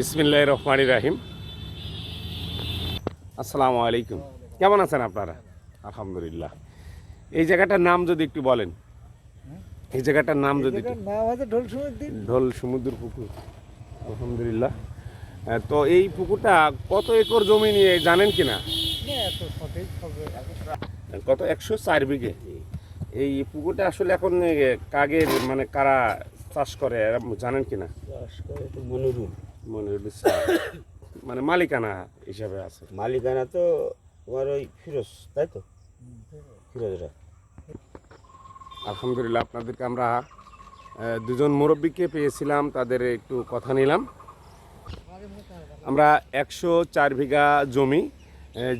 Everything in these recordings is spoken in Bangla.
বিসমিল্লাহ রহমানি রাহিম। আসসালামু আলাইকুম। কেমন আছেন আপনারা? আলহামদুলিল্লাহ। এই জায়গাটার নাম যদি একটু বলেন। এই জায়গাটার নাম যদি ঢোল সমুদ্র পুকুর। আলহামদুলিল্লাহ। তো এই পুকুরটা কত একর জমি নিয়ে জানেন কি না কত? একশো চার বিঘে। এই পুকুরটা আসলে এখন কাগের মানে কারা চাষ করে জানেন কি না চাষ করে মনিরুল মনে হচ্ছে মানে মালিকানা হিসাবে আছে। মালিকানা তো তোমার ওই ফিরোজ তাই তো? ফিরোজরা। আলহামদুলিল্লাহ আপনাদেরকে আমরা দুজন মুরব্বীকে পেয়েছিলাম তাদের একটু কথা নিলাম। আমরা একশো চার বিঘা জমি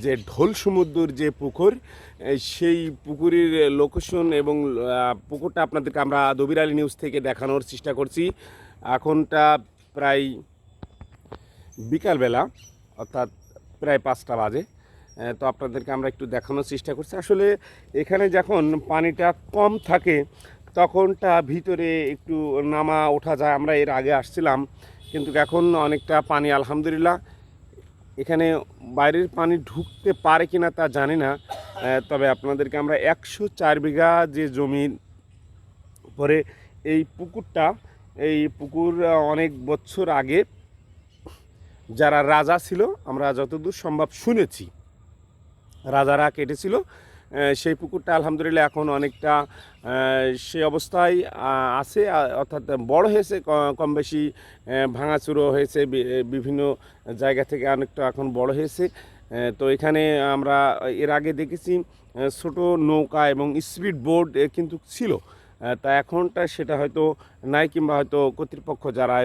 যে ঢোল সমুদ্রের যে পুকুর সেই পুকুরের লোকেশন এবং পুকুরটা আপনাদেরকে আমরা দবিরালি নিউজ থেকে দেখানোর চেষ্টা করছি। এখনটা প্রায় বিকালবেলা, অর্থাৎ প্রায় পাঁচটা বাজে তো আপনাদেরকে আমরা একটু দেখানোর চেষ্টা করছি। আসলে এখানে যখন পানিটা কম থাকে, তখনটা ভিতরে একটু নামা ওঠা যায়। আমরা এর আগে আসছিলাম, কিন্তু এখন অনেকটা পানি, আলহামদুলিল্লাহ, এখানে বাইরের পানি ঢুকতে পারে কি না তা জানি না তবে আপনাদেরকে আমরা একশো চার বিঘা যে জমির পরে এই পুকুরটা, এই পুকুর অনেক বছর আগে যারা রাজা ছিল, আমরা যতদূর সম্ভব শুনেছি, রাজারা কেটেছিল। সেই পুকুরটা আলহামদুলিল্লাহ এখন অনেকটা সেই অবস্থায় আছে অর্থাৎ বড় হয়েছে কম বেশি ভাঙাচুরো হয়েছে বিভিন্ন জায়গা থেকে অনেকটা এখন বড় হয়েছে। তো এখানে আমরা এর আগে দেখেছি ছোট নৌকা এবং স্পিড বোর্ড কিন্তু ছিল। তা এখনটা সেটা হয়তো নাই কিংবা হয়তো কর্তৃপক্ষ যারা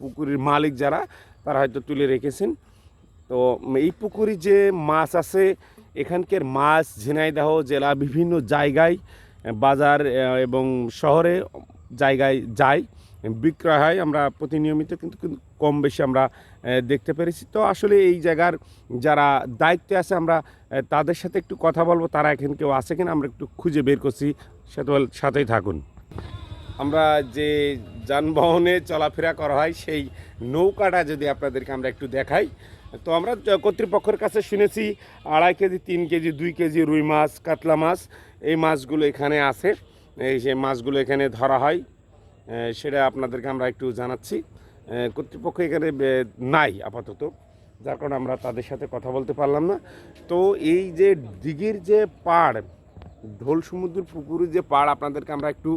পুকুরির মালিক যারা, তারা হয়তো তুলে রেখেছেন। তো এই পুকুরে যে মাছ আছে, এখানকার মাছ, ঝিনাইদাহ জেলা বিভিন্ন জায়গায়, বাজার এবং শহরে জায়গায় যায় বিক্রয় হয়, আমরা প্রতিনিয়মিত কিন্তু কম বেশি আমরা দেখতে পেরেছি। তো আসলে এই জায়গার যারা দায়িত্বে আছে আমরা তাদের সাথে একটু কথা বলব, তারা এখানে কেউ আছে কিনা আমরা একটু খুঁজে বের করছি। সাথে সাথেই থাকুন। আমরা যে যানবাহনে চলাফেরা করা হয়, সেই নৌকাটা যদি আপনাদেরকে আমরা একটু দেখাই। তো আমরা কর্তৃপক্ষের কাছে শুনেছি, আড়াই কেজি, তিন কেজি, দুই কেজি রুই মাছ, কাতলা মাছ, এই মাছগুলো এখানে আছে। এই সেই মাছগুলো এখানে ধরা হয় সেটা আপনাদেরকে আমরা একটু জানাচ্ছি। কর্তৃপক্ষ এখানে নাই আপাতত, যার কারণে আমরা তাদের সাথে কথা বলতে পারলাম না। তো এই যে দিঘির যে পাড়, ঢোল সমুদ্র পুকুরের যে পাড় আপনাদেরকে আমরা একটু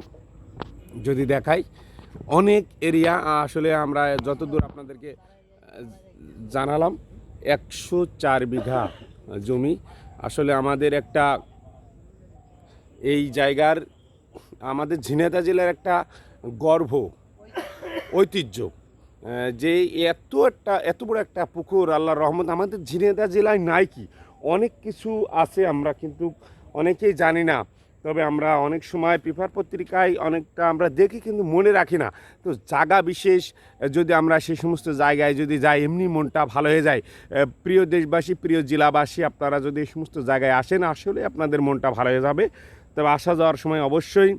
যদি দেখাই, অনেক এরিয়া আসলে আমরা যতদূর আপনাদেরকে জানালাম, একশো চার বিঘা জমি। আসলে আমাদের একটা এই জায়গার আমাদের ঝিনেদা জেলার একটা গর্ব, ঐতিহ্য যে এত একটা, এত বড় একটা পুকুর আল্লাহ রহমত, আমাদের ঝিনেদা জেলায় নাই কি? অনেক কিছু আছে আমরা কিন্তু অনেকেই জানি না, তবে আমরা অনেক সময় পেপার পত্রিকায় অনেকটা আমরা দেখি কিন্তু মনে রাখি না। তো জায়গা বিশেষ, যদি আমরা সেই সমস্ত জায়গায় যদি যাই, এমনি মনটা ভালো হয়ে যায়। প্রিয় দেশবাসী, প্রিয় জেলাবাসী, আপনারা যদি এই সমস্ত জায়গায় আসেন, আসলে আপনাদের মনটা ভালো হয়ে যাবে। তবে আসা যাওয়ার সময় অবশ্যই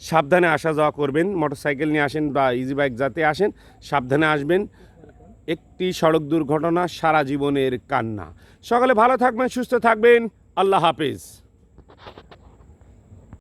সাবধানে আসা যাওয়া করবেন, মোটরসাইকেল নিয়ে আসেন বা ইজি বাইক যাতে আসেন, সাবধানে আসবেন। একটি সড়ক দুর্ঘটনা সারা জীবনের কান্না। সকালে ভালো থাকবেন, সুস্থ থাকবেন। আল্লাহ হাফেজ।